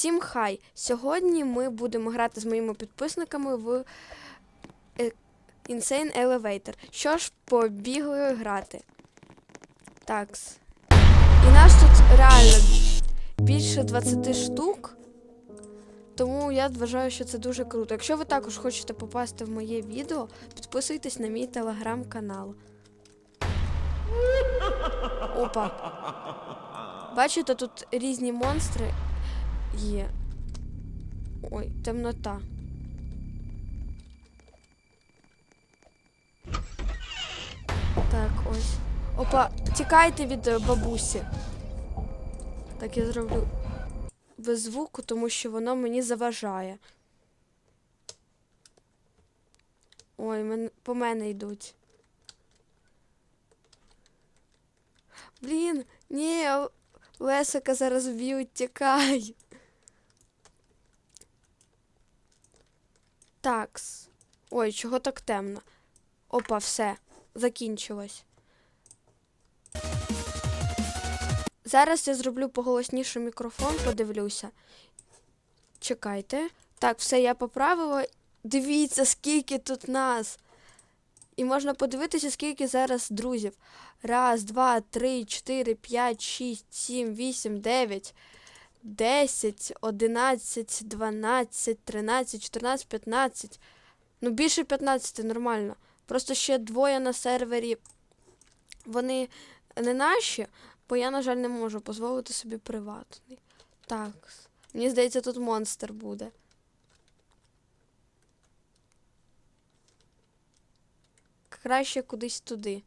Всім хай! Сьогодні ми будемо грати з моїми підписниками в е, Insane Elevator. Що ж, побігли грати. Такс. І нас тут реально більше 20 штук. Тому я вважаю, що це дуже круто. Якщо ви також хочете попасти в моє відео, підписуйтесь на мій телеграм-канал. Опа. Бачите, тут різні монстри є. Ой, темнота. Так, ось. Опа, тікайте від е, бабусі. Так, я зроблю без звуку, тому що воно мені заважає. Ой, мен... по мене йдуть. Блін, ні, Лесика зараз вб'ють, тікай. Такс. Ой, чого так темно? Опа, все, закінчилось. Зараз я зроблю поголосніше мікрофон, подивлюся. Чекайте. Так, все, я поправила. Дивіться, скільки тут нас. І можна подивитися, скільки зараз друзів. Раз, два, три, чотири, п'ять, шість, сім, вісім, дев'ять, десять, одинадцять, дванадцять, тринадцять, чотирнадцять, п'ятнадцять. Ну, більше 15 нормально. Просто ще двоє на сервері. Вони не наші, бо я, на жаль, не можу дозволити собі приватний. Так. Мені здається, тут монстр буде. Краще кудись туди.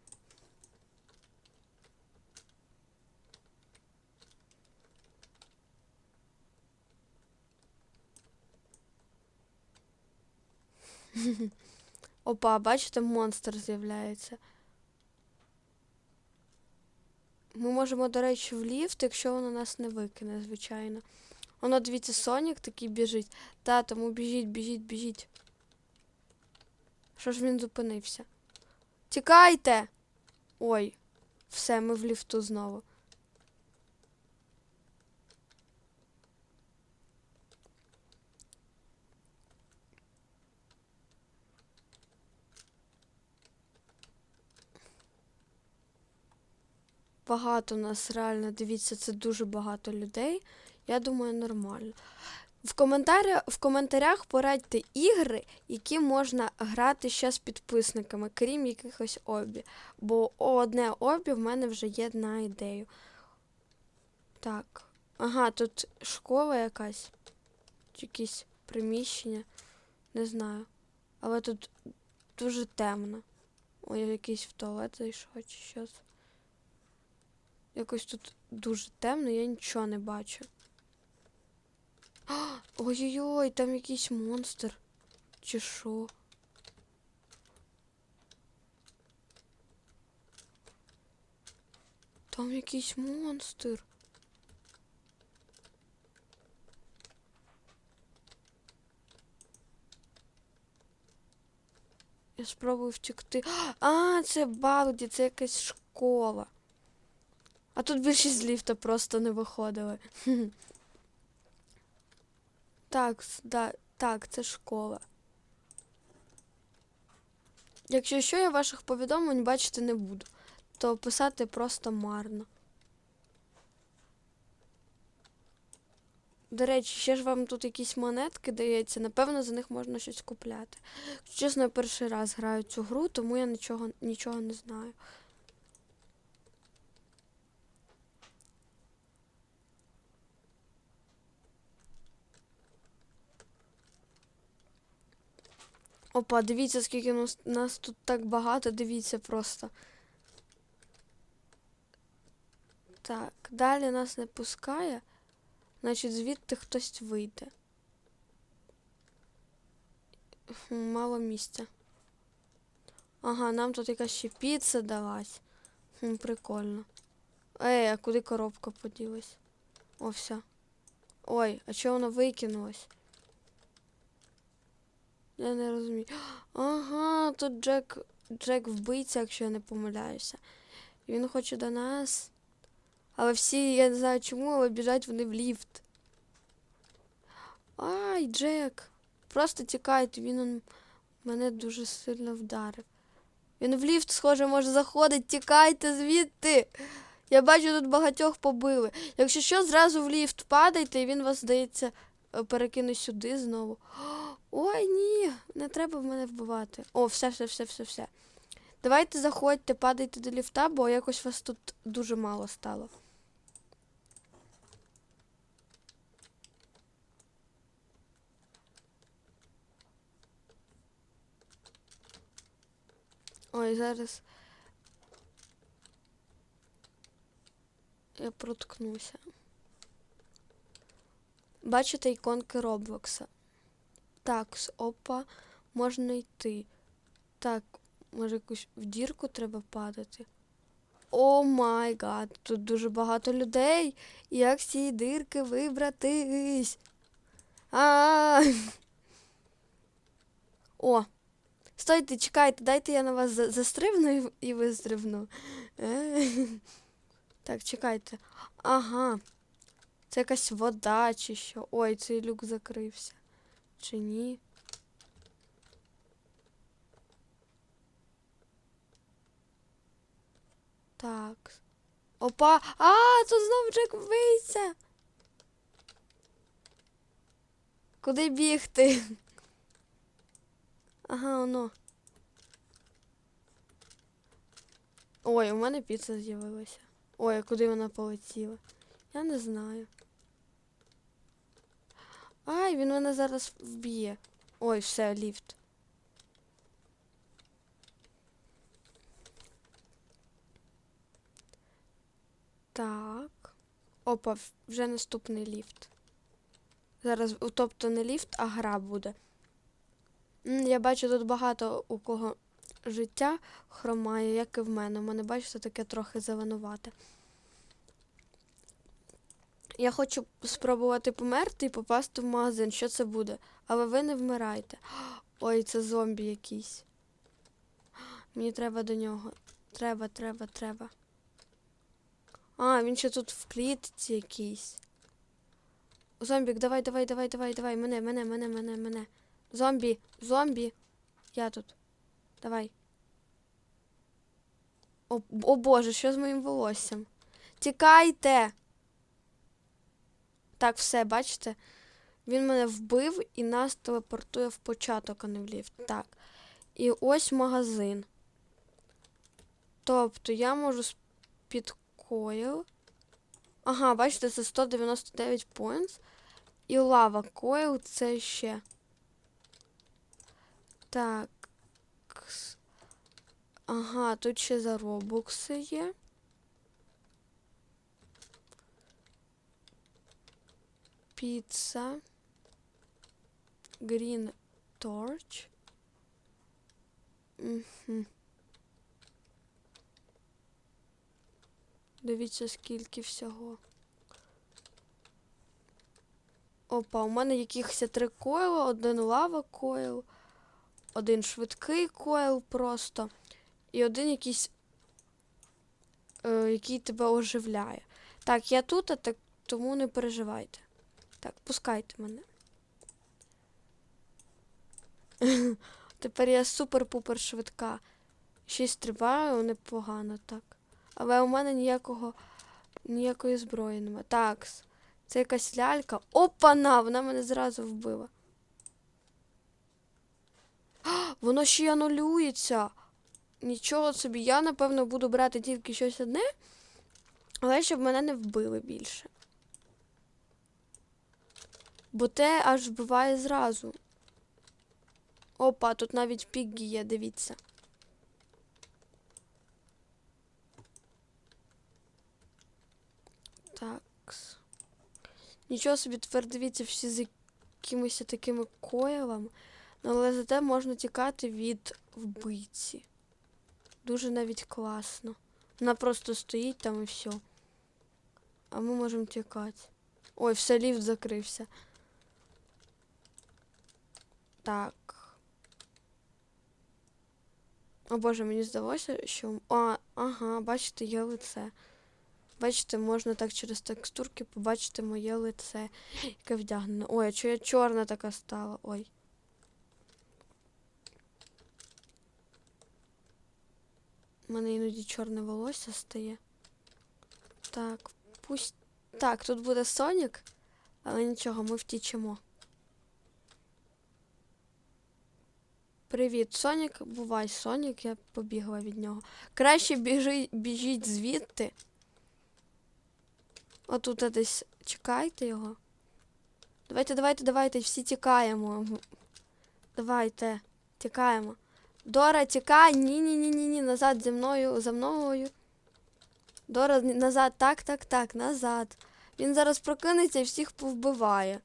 Опа, бачите, монстр з'являється. Ми можемо, до речі, в ліфт, якщо воно нас не викине, звичайно. Воно, дивіться, Сонік такий біжить. Та, тому біжіть, біжіть, біжіть. Що ж він зупинився? Тікайте! Ой, все, ми в ліфту знову. Багато нас реально, дивіться, це дуже багато людей. Я думаю, нормально. В, коментарі, в коментарях порадьте ігри, які можна грати ще з підписниками, крім якихось обі. Бо одне обі в мене вже є на ідею. Так. Ага, тут школа якась. Якісь приміщення. Не знаю. Але тут дуже темно. Ой, якийсь в туалет зайшов чи щось. Якось тут дуже темно, я нічого не бачу. Ой-ой-ой, там якийсь монстр. Чи що? Там якийсь монстр. Я спробую втекти. А, це Балді, це якась школа. А тут більшість з ліфта просто не виходили. Так, да, так, це школа. Якщо що, я ваших повідомлень бачити не буду, то писати просто марно. До речі, ще ж вам тут якісь монетки дається, напевно, за них можна щось купляти. Чесно, я перший раз граю цю гру, тому я нічого, нічого не знаю. Опа, дивіться, скільки нас, нас тут так багато, дивіться просто. Так, далі нас не пускає. Значить, звідти хтось вийде. Мало місця. Ага, нам тут якась ще піца далась. Хм, прикольно. Ей, а куди коробка поділась? О, все. Ой, а чого воно викинулось? Я не розумію. Ага, тут Джек. Джек вбивця, якщо я не помиляюся. Він хоче до нас. Але всі, я не знаю чому, але біжать вони в ліфт. Ай, Джек. Просто тікайте, він мене дуже сильно вдарив. Він в ліфт, схоже, може заходить. Тікайте звідти. Я бачу, тут багатьох побили. Якщо що, зразу в ліфт падайте, і він вас, здається, е, перекине сюди знову. Ой, ні, не треба в мене вбивати. О, все, все, все, все, все. Давайте заходьте, падайте до ліфта, бо якось вас тут дуже мало стало. Ой, зараз. Я проткнуся. Бачите іконки Роблокса? Так, опа, можна йти. Так, може якусь в дірку треба падати. О май гад, тут дуже багато людей. Як з цієї дирки вибратись? А. О, стойте, чекайте, дайте я на вас за- застрибну і, вистрибну. Е. Так, чекайте. Ага. Це якась вода чи що. Ой, цей люк закрився. Чи ні? Так. Опа! А, тут знов Джек вбився! Куди бігти? Ага, воно. Ой, у мене піца з'явилася. Ой, а куди вона полетіла? Я не знаю. Ай, він мене зараз вб'є. Ой, все, ліфт. Так. Опа, вже наступний ліфт. Зараз, тобто не ліфт, а гра буде. Я бачу тут багато у кого життя хромає, як і в мене. У мене, бачите, таке трохи зеленувате. Я хочу спробувати померти і попасти в магазин. Що це буде? Але ви не вмирайте. Ой, це зомбі якийсь. Мені треба до нього. Треба, треба, треба. А, він ще тут в клітці якийсь. Зомбік, давай, давай, давай, давай, давай. Мене, мене, мене, мене, мене. Зомбі, зомбі. Я тут. Давай. О, о Боже, що з моїм волоссям? Тікайте! Так, все, бачите? Він мене вбив і нас телепортує в початок, а не в ліфт. Так. І ось магазин. Тобто я можу під койл. Ага, бачите, це 199 points. І лава койл це ще. Так. Ага, тут ще за робокси є. Піца. Torch. Угу. Дивіться, скільки всього. Опа, у мене якихось три койла, один лава койл, один швидкий койл просто, і один якийсь, е, який тебе оживляє. Так, я тут, а так, тому не переживайте. Так, пускайте мене. Тепер я супер-пупер швидка. Ще й стрибаю непогано так. Але у мене ніякого ніякої зброї немає. Так, це якась лялька. Опана! Вона мене зразу вбила. А, Воно ще й анулюється. Нічого собі. Я, напевно, буду брати тільки щось одне, але щоб мене не вбили більше. Бо те аж вбиває зразу. Опа, тут навіть піггі є, дивіться. Так. Нічого собі тепер дивіться всі з якимись такими койлами. Ну, Але зате можна тікати від вбивці. Дуже навіть класно. Вона просто стоїть там і все. А ми можемо тікати. Ой, все, ліфт закрився. Так. О боже, мені здалося, що. А, ага, бачите, є лице. Бачите, можна так через текстурки побачити моє лице, яке вдягнене. Ой, а чого я чорна така стала? Ой. У мене іноді чорне волосся стає. Так, пусть. Так, тут буде Сонік, але нічого, ми втічемо. Привіт, Сонік. Бувай, Сонік, я побігла від нього. Краще біжи, біжіть звідти. Отут десь чекайте його. Давайте, давайте, давайте, всі тікаємо. Давайте, тікаємо. Дора, тікай. Ні, ні, ні, ні, ні. Назад зі мною, за мною. Дора, назад, так, так, так, назад. Він зараз прокинеться і всіх повбиває.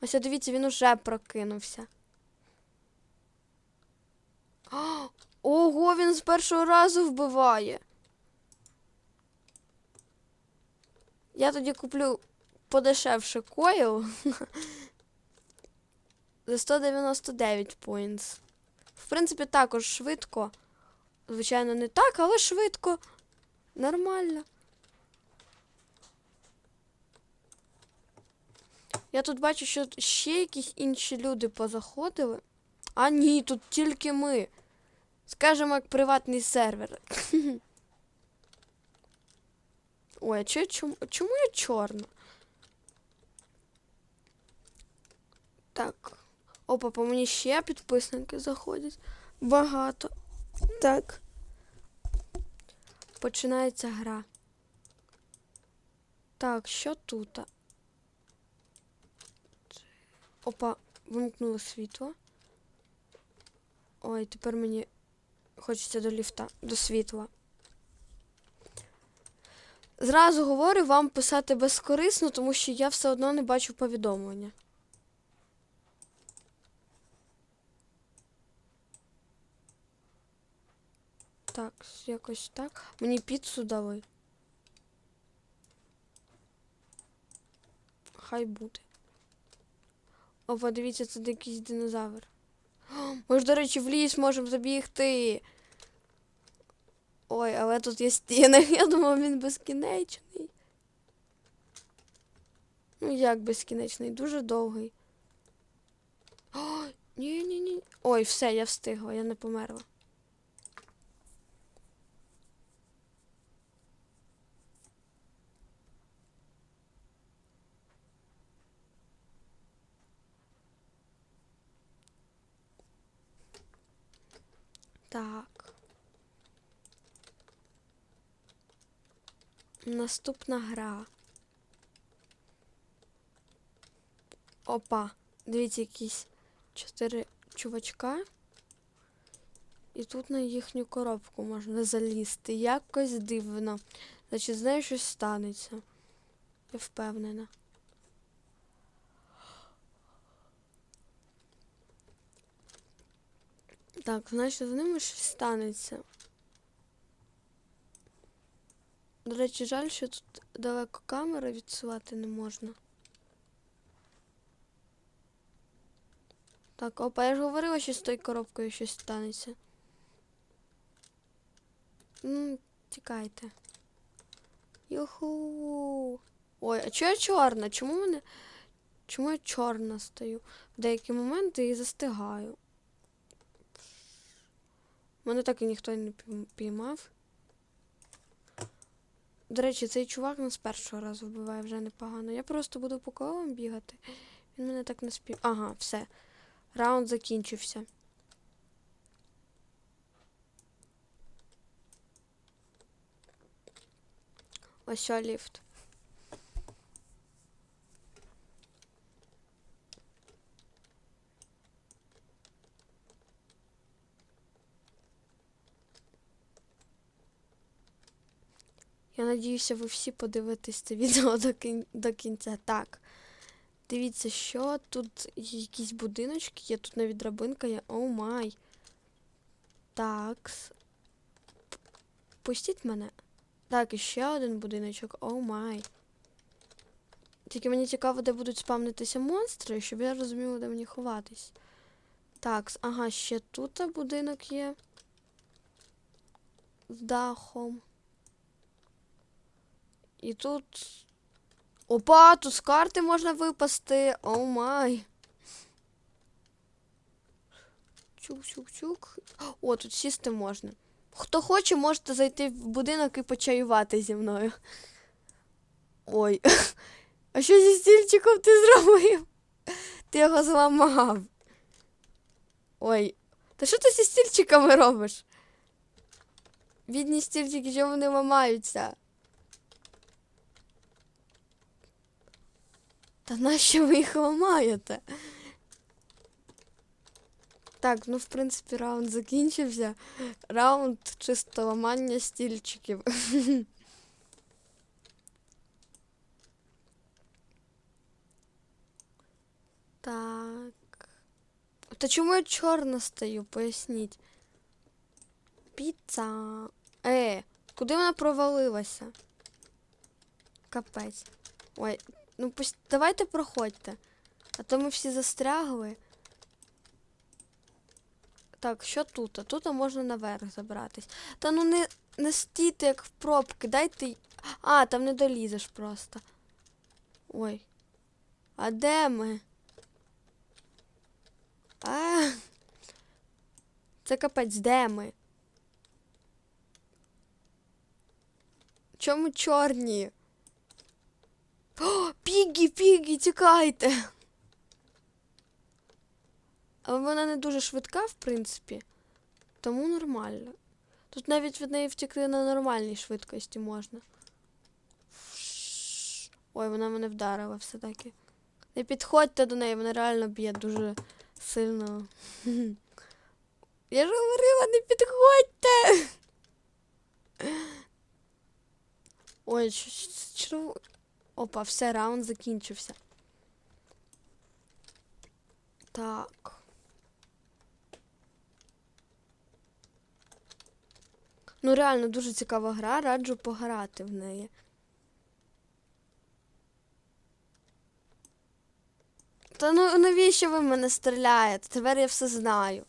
Ось дивіться, він уже прокинувся. Ого, він з першого разу вбиває. Я тоді куплю подешевше койл за 199 points. В принципі, також швидко. Звичайно, не так, але швидко. Нормально. Я тут бачу, що ще якісь інші люди позаходили. А ні, тут тільки ми. Скажемо, як приватний сервер. Ой, а чо- чому, чому я чорна? Так. Опа, по мені ще підписники заходять. Багато. Так. Починається гра. Так, що тут? Опа, вимкнуло світло. Ой, тепер мені хочеться до ліфта, до світла. Зразу говорю вам писати безкорисно, тому що я все одно не бачу повідомлення. Так, якось так. Мені піцу дали. Хай буде. О, дивіться, це якийсь динозавр. Ми ж, до речі, в ліс можемо забігти. Ой, але тут є стіни. Я думав, він безкінечний. Ну, як безкінечний? Дуже довгий. О, ні, ні, ні. Ой, все, я встигла, я не померла. Так. Наступна гра. Опа. Дивіться, якісь чотири чувачка. І тут на їхню коробку можна залізти. Якось дивно. Значить, з нею щось станеться. Я впевнена. Так, значить, з ними щось станеться. До речі, жаль, що тут далеко камери відсувати не можна. Так, опа, я ж говорила, що з тою коробкою щось станеться. Ну, тікайте. Юху. Ой, а чого я чорна? Чому мене. Чому я чорна стою? В деякі моменти і застигаю. Мене так і ніхто не піймав. До речі, цей чувак нас першого разу вбиває вже непогано. Я просто буду по колам бігати. Він мене так не спів. Ага, все. Раунд закінчився. Ось ліфт. Я надіюся, ви всі подивитесь це відео до, кін... до кінця. Так. Дивіться, що тут якісь будиночки, є тут навіть драбинка є. Оу май. Так. Пустіть мене. Так, і ще один будиночок. Оу май. Тільки мені цікаво, де будуть спавнитися монстри, щоб я розуміла, де мені ховатись. Так, ага, ще тут будинок є. з дахом. І тут. Опа, тут з карти можна випасти. О май. Чук-чук-чук. О, тут сісти можна. Хто хоче, можете зайти в будинок і почаювати зі мною. Ой. А що зі стільчиком ти зробив? Ти його зламав. Ой. Та що ти зі стільчиками робиш? Бідні стільчики, що вони ламаються? Та нащо ви їх ламаєте? Так, ну в принципі раунд закінчився. Раунд чисто ламання стільчиків. Так. Та чому я чорна стою? Поясніть. Піца. Е, куди вона провалилася? Капець. Ой, ну пусть... давайте проходьте. А то ми всі застрягли. Так, що тут? Тут можна наверх забратись. Та ну не, не стійте, як в пробки, дайте. А, там не долізеш просто. Ой. А де ми? А. Це капець, де ми? Чому чорні? Пігі, пігі, тікайте. Але вона не дуже швидка, в принципі. Тому нормально. Тут навіть від неї втекти на нормальній швидкості можна. Ой, вона мене вдарила все-таки. Не підходьте до неї, вона реально б'є дуже сильно. Я ж говорила, не підходьте. Ой, що... Опа, все, раунд закінчився. Так. Ну, реально дуже цікава гра, раджу пограти в неї. Та ну навіщо ви в мене стріляєте? Тепер я все знаю.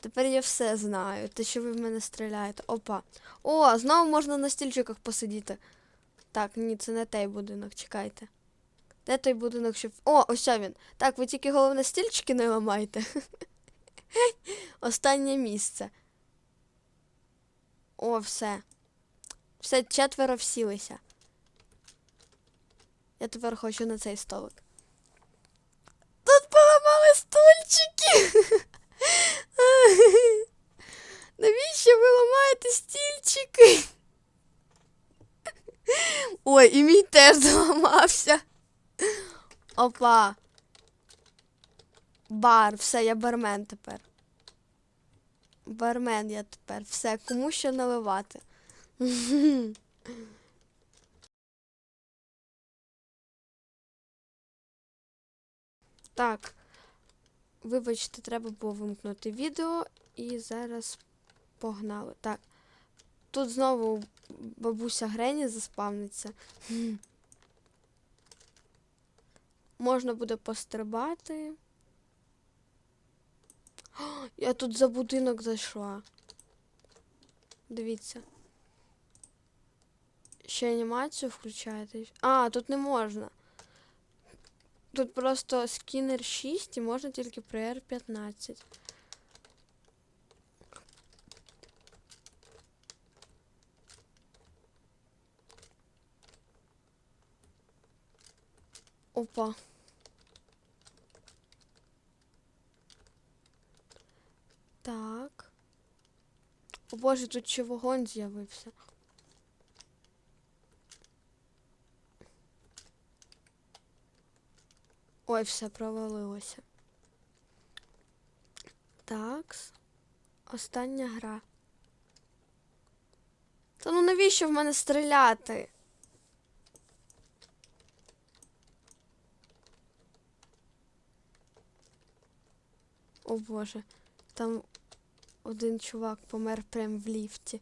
Тепер я все знаю. Те, що ви в мене стріляєте. Опа. О, знову можна на стільчиках посидіти. Так, ні, це не той будинок, чекайте. Де той будинок, щоб. О, ось він. Так, ви тільки головне стільчики не ламайте. Останнє місце. О, все. Все, четверо всілися. Я тепер хочу на цей столик. Тут поламали стульчики. Навіщо ви ламаєте стільчики? Ой, і мій теж зламався. Опа. Бар, все, я бармен тепер. Бармен я тепер. Все, кому що наливати. Так. Вибачте, треба було вимкнути відео і зараз погнали. Так. Тут знову бабуся Грені заспавниться. Можна буде пострибати. Я тут за будинок зайшла. Дивіться. Ще анімацію включаєте. А, тут не можна. Тут просто скінер 6 і можна тільки при R15. Опа. Так. О боже, тут ще вогонь з'явився. Ой, все провалилося. Такс. Остання гра. Та ну навіщо в мене стріляти? О боже, там один чувак помер прямо в ліфті.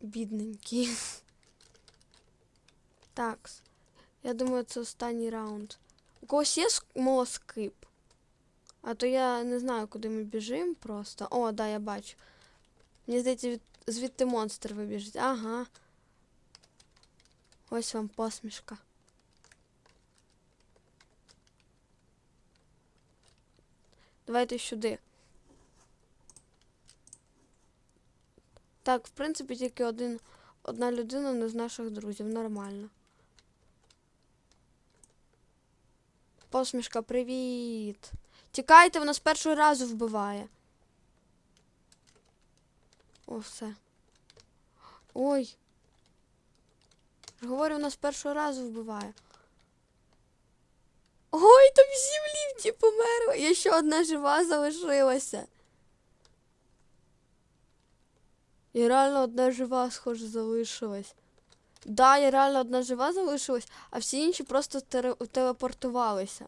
Бідненький. Такс. Я думаю, це останній раунд. У когось є смолоскип? А то я не знаю, куди ми біжимо просто. О, да, я бачу. Мені здається, від... звідти монстр вибіжить. Ага. Ось вам посмішка. Давайте сюди. Так, в принципі, тільки один, одна людина не з наших друзів. Нормально. Посмішка, привіт. Тікайте, вона з першого разу вбиває. О, все. Ой. Говорю, вона з першого разу вбиває. Ой, там всі в ліфті померли. Я ще одна жива залишилася. І реально одна жива, схоже, залишилась. Да, я реально одна жива залишилась, а всі інші просто телепортувалися.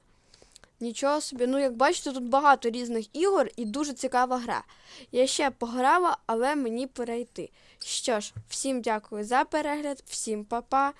Нічого собі. Ну, як бачите, тут багато різних ігор і дуже цікава гра. Я ще пограла, але мені перейти. Що ж, всім дякую за перегляд, всім па-па.